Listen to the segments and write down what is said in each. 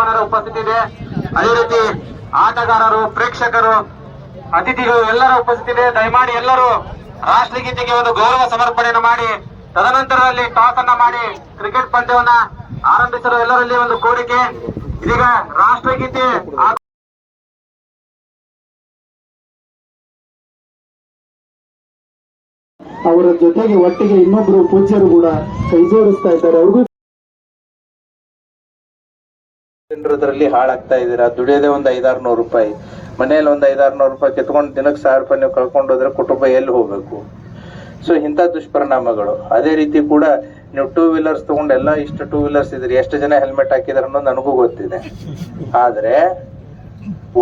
ಉಪಸ್ಥಿತಿ ಇದೆ. ಅದೇ ರೀತಿ ಆಟಗಾರರು, ಪ್ರೇಕ್ಷಕರು, ಅತಿಥಿಗಳು ಎಲ್ಲರ ಉಪಸ್ಥಿತಿ ಇದೆ. ದಯಮಾಡಿ ಎಲ್ಲರೂ ರಾಷ್ಟ್ರಗೀತೆಗೆ ಒಂದು ಗೌರವ ಸಮರ್ಪಣೆಯನ್ನು ಮಾಡಿ, ತದನಂತರದಲ್ಲಿ ಟಾಸ್ ಅನ್ನ ಮಾಡಿ ಕ್ರಿಕೆಟ್ ಪಂದ್ಯವನ್ನ ಆರಂಭಿಸಲು ಎಲ್ಲರಲ್ಲಿ ಒಂದು ಕೋರಿಕೆ. ಇದೀಗ ರಾಷ್ಟ್ರಗೀತೆ ಅವರ ಜೊತೆಗೆ ಒಟ್ಟಿಗೆ ಇನ್ನೊಬ್ರು ಪೂಜ್ಯರು ಕೂಡ ಕೈ ಜೋಡಿಸ್ತಾ ಇದ್ದಾರೆ. ಅವ್ರಿಗೂ ಜನರದ್ರಲ್ಲಿ ಹಾಳಾಗ್ತಾ ಇದ್ದೀರಾ? ದುಡಿಯೋದೇ ಒಂದ್ ಐದಾರು ನೂರು ರೂಪಾಯಿ. ಮನೇಲಿ ಒಂದ್ ಐದಾರು ನೂರು ರೂಪಾಯಿ ಕಿತ್ಕೊಂಡು ದಿನಕ್ಕೆ ಸಾವಿರ ರೂಪಾಯಿ ನೀವು ಕಳ್ಕೊಂಡು ಹೋದ್ರೆ ಕುಟುಂಬ ಎಲ್ಲಿ ಹೋಗ್ಬೇಕು? ಸೊ ಇಂಥ ದುಷ್ಪರಿಣಾಮಗಳು. ಅದೇ ರೀತಿ ಕೂಡ ನೀವು ಟೂ ವೀಲರ್ಸ್ ತಗೊಂಡು ಎಲ್ಲ ಇಷ್ಟು ಟೂ ವೀಲರ್ಸ್ ಇದ್ರಿ ಎಷ್ಟು ಜನ ಹೆಲ್ಮೆಟ್ ಹಾಕಿದಾರೆ ಅನ್ನೋದು ನನಗೂ ಗೊತ್ತಿದೆ. ಆದ್ರೆ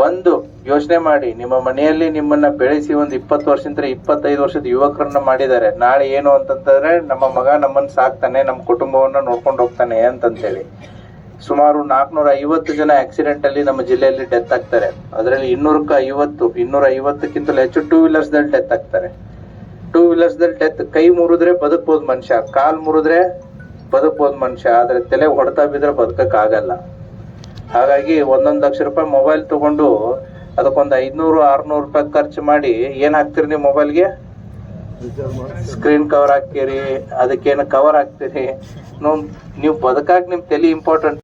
ಒಂದು, ಯೋಚನೆ ಮಾಡಿ. ನಿಮ್ಮ ಮನೆಯಲ್ಲಿ ನಿಮ್ಮನ್ನ ಬೆಳೆಸಿ ಒಂದು ಇಪ್ಪತ್ತು ವರ್ಷದಿಂದ ಇಪ್ಪತ್ತೈದು ವರ್ಷದ ಯುವಕರನ್ನ ಮಾಡಿದ್ದಾರೆ. ನಾಳೆ ಏನು ಅಂತಂತಂದ್ರೆ ನಮ್ಮ ಮಗ ನಮ್ಮನ್ನ ಸಾಕ್ತಾನೆ, ನಮ್ಮ ಕುಟುಂಬವನ್ನ ನೋಡ್ಕೊಂಡು ಹೋಗ್ತಾನೆ ಅಂತಂತೇಳಿ. ಸುಮಾರು ನಾಲ್ಕನೂರ ಐವತ್ತು ಜನ ಆಕ್ಸಿಡೆಂಟ್ ಅಲ್ಲಿ ನಮ್ಮ ಜಿಲ್ಲೆಯಲ್ಲಿ ಡೆತ್ ಆಗ್ತಾರೆ. ಅದರಲ್ಲಿ ಇನ್ನೂರಕ್ಕೆ ಐವತ್ತು, ಇನ್ನೂರ ಐವತ್ತಕ್ಕಿಂತಲೂ ಹೆಚ್ಚು ಟೂ ವೀಲರ್ಸ್ ದಲ್ಲಿ ಡೆತ್ ಆಗ್ತಾರೆ. ಟೂ ವೀಲರ್ಸ್ ದಲ್ಲಿ ಡೆತ್ ಕೈ ಮುರಿದ್ರೆ ಬದುಕ್ಬೋದು ಮನುಷ್ಯ, ಕಾಲ್ ಮುರಿದ್ರೆ ಬದುಕ್ಬೋದು ಮನುಷ್ಯ, ಆದ್ರೆ ತಲೆ ಹೊಡೆತ ಬಿದ್ರೆ ಬದುಕಕ್ ಆಗಲ್ಲ ಹಾಗಾಗಿ ಒಂದೊಂದು ಲಕ್ಷ ರೂಪಾಯಿ ಮೊಬೈಲ್ ತಗೊಂಡು ಅದಕ್ಕೊಂದು ಐದ್ನೂರು, ಆರ್ನೂರು ರೂಪಾಯಿ ಖರ್ಚು ಮಾಡಿ ಏನ್ ಹಾಕ್ತೀರಿ ನೀವು ಮೊಬೈಲ್ಗೆ ಸ್ಕ್ರೀನ್ ಕವರ್ ಹಾಕ್ತೀರಿ, ಅದಕ್ಕೇನು ಕವರ್ ಹಾಕ್ತೀರಿ? ನೀವು ಬದುಕಾಕ್ ನಿಮ್ ತಲೆ ಇಂಪಾರ್ಟೆಂಟ್